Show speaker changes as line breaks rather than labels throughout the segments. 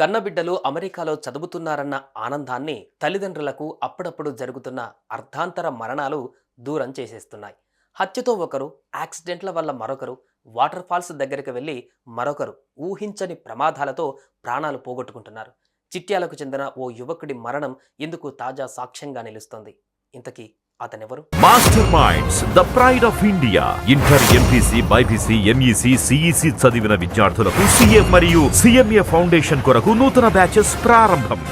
కన్నబిడ్డలు అమెరికాలో చదువుతున్నారన్న ఆనందాన్ని తల్లిదండ్రులకు అప్పుడప్పుడు జరుగుతున్న అర్ధాంతర మరణాలు దూరం చేసేస్తున్నాయి. హత్యతో ఒకరు యాక్సిడెంట్ల వల్ల మరొకరు వాటర్ ఫాల్స్ దగ్గరికి వెళ్ళి మరొకరు ఊహించని ప్రమాదాలతో ప్రాణాలు పోగొట్టుకుంటున్నారు. చిట్యాలకు చెందిన ఓ యువకుడి మరణం ఇందుకు తాజా సాక్ష్యంగా నిలుస్తోంది. ఇంతకీ అతనెవరు?
Master minds the pride of India inter MPC BiPC MEC CEC చదివిన విద్యార్థులకు సీఎం మరియు సిఎంఏ ఫౌండేషన్ కొరకు నూతన బ్యాచెస్ ప్రారంభం.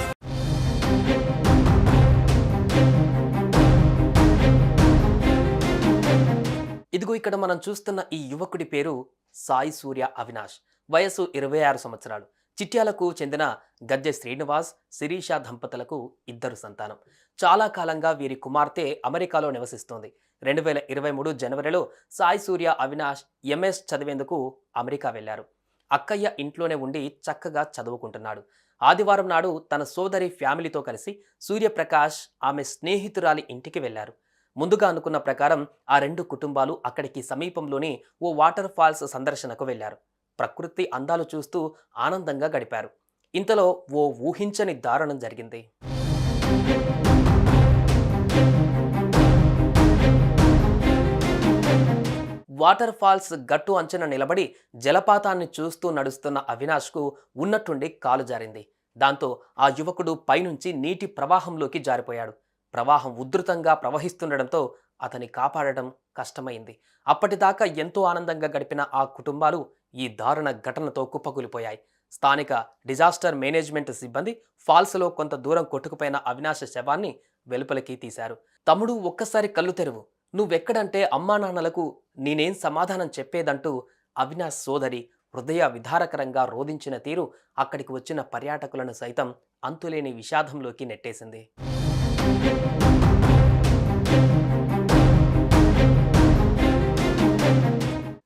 ఇదిగో ఇక్కడ మనం చూస్తున్న ఈ యువకుడి పేరు సాయి సూర్య అవినాష్. వయసు ఇరవై ఆరు సంవత్సరాలు. చిట్యాలకు చెందిన గద్దె శ్రీనివాస్ శిరీష దంపతులకు ఇద్దరు సంతానం. చాలా కాలంగా వీరి కుమార్తె అమెరికాలో నివసిస్తోంది. రెండు వేల ఇరవై మూడు జనవరిలో సాయి సూర్య అవినాష్ ఎంఎస్ చదివేందుకు అమెరికా వెళ్ళారు అక్కయ్య ఇంట్లోనే ఉండి చక్కగా చదువుకుంటున్నాడు. ఆదివారం నాడు తన సోదరి ఫ్యామిలీతో కలిసి సూర్యప్రకాష్ ఆమె స్నేహితురాలి ఇంటికి వెళ్ళారు ముందుగా అనుకున్న ప్రకారం ఆ రెండు కుటుంబాలు అక్కడికి సమీపంలోని ఓ వాటర్ ఫాల్స్ సందర్శనకు వెళ్ళారు ప్రకృతి అందాలు చూస్తూ ఆనందంగా గడిపారు. ఇంతలో ఓ ఊహించని దారుణం జరిగింది. వాటర్ ఫాల్స్ గట్టు అంచున నిలబడి జలపాతాన్ని చూస్తూ నడుస్తున్న అవినాష్కు ఉన్నట్టుండి కాలు జారింది. దాంతో ఆ యువకుడు పైనుంచి నీటి ప్రవాహంలోకి జారిపోయాడు. ప్రవాహం ఉధృతంగా ప్రవహిస్తుండడంతో అతని కాపాడటం కష్టమైంది. అప్పటిదాకా ఎంతో ఆనందంగా గడిపిన ఆ కుటుంబాలు ఈ దారుణ ఘటనతో కుప్పకూలిపోయాయి. స్థానిక డిజాస్టర్ మేనేజ్మెంట్ సిబ్బంది ఫాల్స్లో కొంత దూరం కొట్టుకుపోయిన అవినాశ శవాన్ని వెలుపలికి తీశారు. తమ్ముడు ఒక్కసారి కళ్ళు తెరువు. నువ్వెక్కడంటే అమ్మా నాన్నలకు నేనేం సమాధానం చెప్పేదంటూ అవినాష్ సోదరి హృదయ విధారకరంగా రోధించిన తీరు అక్కడికి వచ్చిన పర్యాటకులను సైతం అంతులేని విషాదంలోకి నెట్టేసింది.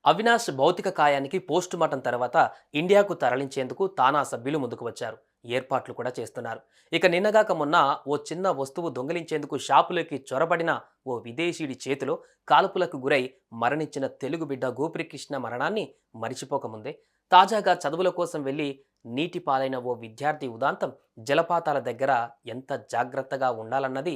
అవినాష్ భౌతిక కాయానికి పోస్టు మార్టం తర్వాత ఇండియాకు తరలించేందుకు తానా సభ్యులు ముందుకు వచ్చారు. ఏర్పాట్లు కూడా చేస్తున్నారు. ఇక నిన్నగాక మొన్న ఓ చిన్న వస్తువు దొంగిలించేందుకు షాపులోకి చొరబడిన ఓ విదేశీయుడి చేతిలో కాల్పులకు గురై మరణించిన తెలుగు బిడ్డ గోపికృష్ణ మరణాన్ని మరిచిపోకముందే తాజాగా చదువుల కోసం వెళ్ళి నీటి పాలైన ఓ విద్యార్థి ఉదాంతం జలపాతాల దగ్గర ఎంత జాగ్రత్తగా ఉండాలన్నది